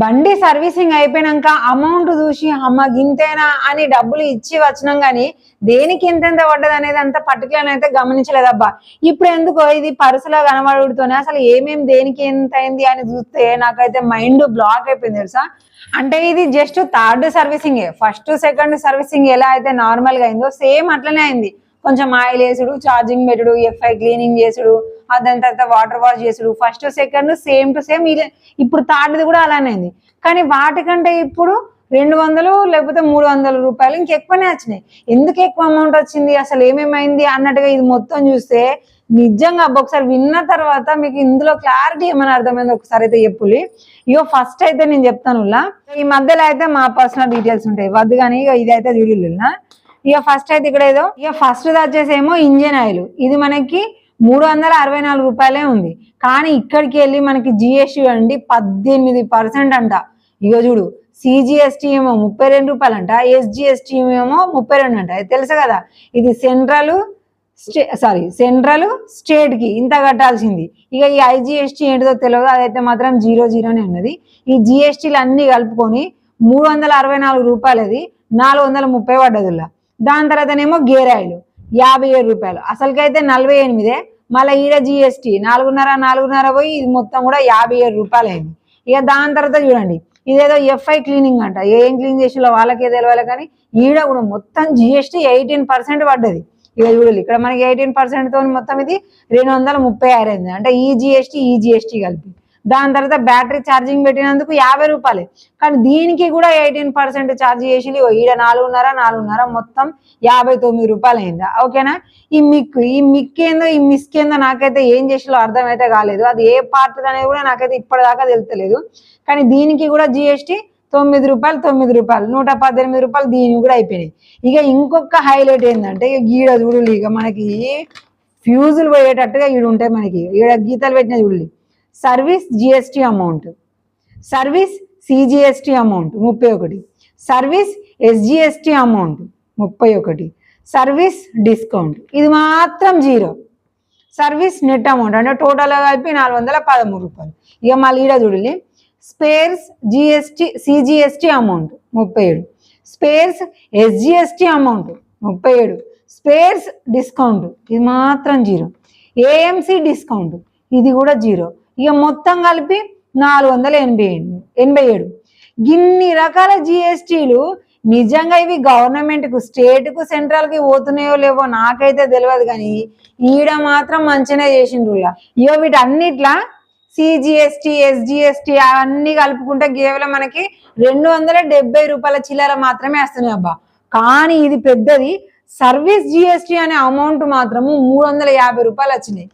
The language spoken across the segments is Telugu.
బండి సర్వీసింగ్ అయిపోయినాక అమౌంట్ చూసి అమ్మ గింతేనా? అని డబ్బులు ఇచ్చి వచ్చినాం కానీ దేనికి ఎంతెంత పడ్డది అనేది అంత పర్టికులర్ అయితే గమనించలేదబ్బా. ఇప్పుడు ఎందుకో ఇది పరుసులో కనబడుతూనే అసలు ఏమేమి దేనికి ఎంత అయింది అని చూస్తే నాకైతే మైండ్ బ్లాక్ అయిపోయింది తెలుసా? అంటే ఇది just third servicing. First second servicing ఎలా అయితే నార్మల్గా అయిందో సేమ్ అట్లనే అయింది. కొంచెం ఆయిల్ వేసుడు ఛార్జింగ్ పెట్టుడు ఎఫ్ఐ క్లీనింగ్ చేసుడు దాని తర్వాత వాటర్ వాష్ చేసుడు. First second same to same ఇప్పుడు థర్డ్ది కూడా అలానే ఉంది కానీ వాటికంటే ఇప్పుడు రెండు వందలు లేకపోతే మూడు వందల రూపాయలు ఇంకెక్కువనే వచ్చినాయి. ఎందుకు ఎక్కువ అమౌంట్ వచ్చింది? అసలు ఏమేమైంది అన్నట్టుగా ఇది మొత్తం చూస్తే నిజంగా అబ్బా ఒకసారి విన్న తర్వాత మీకు ఇందులో క్లారిటీ ఏమైనా అర్థమైంది ఒకసారి అయితే చెప్పులి. ఇగో ఫస్ట్ అయితే నేను చెప్తాను ఈ మధ్యలో అయితే మా పర్సనల్ డీటెయిల్స్ ఉంటాయి. వద్దు కానీ ఇక ఇది అయితే చూడలేనా ఇక ఫస్ట్ అయితే ఇక్కడ ఏదో ఇక ఫస్ట్ వచ్చేసి ఏమో ఇంజిన్ ఆయిల్. ఇది మనకి మూడు వందల అరవై నాలుగు రూపాయలే ఉంది. కానీ ఇక్కడికి వెళ్ళి మనకి జిఎస్టీ అండి పద్దెనిమిది పర్సెంట్ అంట. ఇక చూడు సిజిఎస్టీ ఏమో ముప్పై రెండు రూపాయలు అంట ఎస్జిఎస్టీ ఏమో ముప్పై రెండు అంట. అది తెలుసు కదా? ఇది సెంట్రల్ స్టే సారీ సెంట్రల్ స్టేట్కి ఇంత కట్టాల్సింది. ఇక ఈ ఐజిఎస్టీ ఏంటిదో తెలియదు అదైతే మాత్రం జీరో జీరోనే ఉన్నది. ఈ జిఎస్టీలు అన్నీ కలుపుకొని మూడు వందల అరవై నాలుగు రూపాయలది నాలుగు వందల ముప్పై పడ్డదిలా దాని తర్వాతనేమో గేర్ ఆయిల్ యాభై ఏడు రూపాయలు. అసలుకైతే నలభై ఎనిమిదే మళ్ళీ ఈడ జిఎస్టీ నాలుగున్నర నాలుగున్నర పోయి ఇది మొత్తం కూడా యాభై ఏడు రూపాయలు అయింది. ఇక దాని తర్వాత చూడండి ఇదేదో ఎఫ్ఐ క్లీనింగ్ అంట. ఏం క్లీన్ చేసిలో వాళ్ళకే తెలియాలి కానీ ఈడ కూడా మొత్తం జిఎస్టీ ఎయిటీన్ పర్సెంట్ పడ్డది. ఇక చూడాలి ఇక్కడ మనకి ఎయిటీన్ పర్సెంట్తో మొత్తం ఇది రెండు వందల ముప్పై ఆరు అయింది. అంటే ఈ జిఎస్టీ ఈ జిఎస్టీ కలిపి. దాని తర్వాత బ్యాటరీ ఛార్జింగ్ పెట్టినందుకు యాభై రూపాయలే. కానీ దీనికి కూడా ఎయిటీన్ పర్సెంట్ ఛార్జ్ చేసి ఈడ నాలుగున్నర నాలుగున్నర మొత్తం యాభై తొమ్మిది రూపాయలు అయిందా ఓకేనా? ఈ మిక్ ఈ మిక్ ఏందో ఈ మిస్క్ ఏందో నాకైతే ఏం చేసిలో అర్థమైతే కాలేదు. అది ఏ పార్ట్ అనేది కూడా నాకైతే ఇప్పటిదాకా తెలుస్తలేదు కానీ దీనికి కూడా జిఎస్టీ తొమ్మిది రూపాయలు తొమ్మిది రూపాయలు నూట పద్దెనిమిది రూపాయలు దీనికి కూడా అయిపోయినాయి. ఇక ఇంకొక హైలైట్ ఏంటంటే ఇక గీడ చూడు ఇక మనకి ఫ్యూజులు పోయేటట్టుగా ఈడు ఉంటాయి మనకి. ఈడ గీతలు పెట్టిన చూడలే service GST amount service CGST amount ముప్పై ఒకటి సర్వీస్ ఎస్జిఎస్టీ అమౌంట్ ముప్పై ఒకటి సర్వీస్ డిస్కౌంట్. ఇది మాత్రం జీరో. సర్వీస్ నెట్ అమౌంట్ అంటే టోటల్గా కలిపి నాలుగు వందల పదమూడు రూపాయలు. ఇక మళ్ళీ ఈడ చూడండి. స్పేర్స్ జిఎస్టీ సిజిఎస్టీ అమౌంట్ ముప్పై ఏడు. స్పేర్స్ ఎస్జిఎస్టీ అమౌంట్ ముప్పై ఏడు. Spares discount. ఇది మాత్రం జీరో. AMC discount. ఇది కూడా జీరో. ఇక మొత్తం కలిపి నాలుగు వందల ఎనభై ఎనభై ఏడు గిన్ని రకాల జిఎస్టీలు నిజంగా ఇవి గవర్నమెంట్కు స్టేట్కు సెంట్రల్కి పోతున్నాయో లేవో నాకైతే తెలియదు కానీ ఈడ మాత్రం మంచిగా చేసిండ్రు ఇలా. వీటన్నిట్లా సిజిఎస్టీ ఎస్జిఎస్టీ అవన్నీ కలుపుకుంటే కేవలం మనకి రెండు వందల డెబ్బై రూపాయల చిల్లర మాత్రమే వస్తున్నాయి అబ్బా. కానీ ఇది పెద్దది. సర్వీస్ జిఎస్టీ అనే అమౌంట్ మాత్రము మూడు వందల యాభై రూపాయలు వచ్చినాయి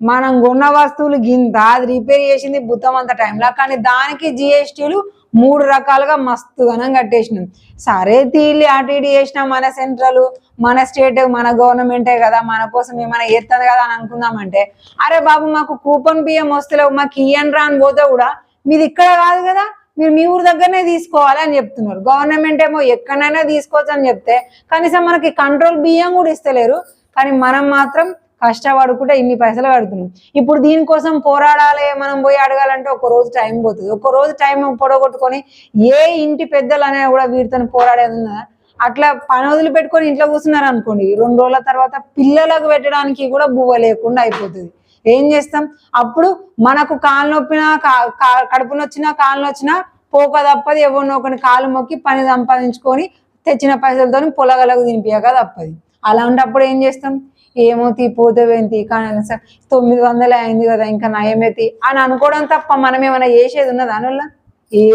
మనం కొన్న వస్తువులు గింత అది రిపేర్ చేసింది బుద్ధం అంత టైంలో కానీ దానికి జిఎస్టీలు మూడు రకాలుగా మస్తు ఘనం కట్టేసినాం. సరే తీలి అటు ఇటు చేసిన మన సెంట్రల్ మన స్టేట్ మన గవర్నమెంటే కదా మన కోసం ఏమైనా ఎత్తది కదా అని అనుకుందామంటే అరే బాబు మాకు కూపన్ బియ్యం వస్తలేవు మాకు ఇయ్యండి అని పోతే కూడా మీది ఇక్కడ కాదు కదా మీరు మీ ఊరు దగ్గరనే తీసుకోవాలి అని చెప్తున్నారు. గవర్నమెంట్ ఏమో ఎక్కడైనా తీసుకోవచ్చు అని చెప్తే కనీసం మనకి కంట్రోల్ బియ్యం కూడా ఇస్తలేరు. కానీ మనం మాత్రం కష్టపడుకుంటే ఇన్ని పైసలు పెడుతున్నాం ఇప్పుడు దీనికోసం పోరాడాలి మనం పోయి అడగాలంటే ఒక రోజు టైం పోతుంది. ఒక రోజు టైం పొడగొట్టుకొని ఏ ఇంటి పెద్దలు అనేది కూడా వీరితో పోరాడేది ఉన్నదా? అట్లా పని వదిలి పెట్టుకొని ఇంట్లో కూర్చున్నారు అనుకోండి రెండు రోజుల తర్వాత పిల్లలకు పెట్టడానికి కూడా బువ్వ లేకుండా అయిపోతుంది. ఏం చేస్తాం? అప్పుడు మనకు కాలు నొప్పినా కా- కా- కడుపు నొచ్చినా కాలు నొచ్చినా పోక తప్పది. ఎవరినో ఒకరిని కాలు మొక్కి పని సంపాదించుకొని తెచ్చిన పైసలతో పొలగలకు తినిపించక తప్పది. అలాంటప్పుడు ఏం చేస్తాం? ఏమో తీ పోతే వెంతి కానీ తొమ్మిది వందలే అయింది కదా ఇంకా నయమేతి అని అనుకోవడం తప్ప మనం ఏమైనా చేసేది ఉన్నదా దానివల్ల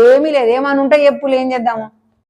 ఏమీ లేదు. ఏమని ఉంటే చెప్పులు ఏం చేద్దాము?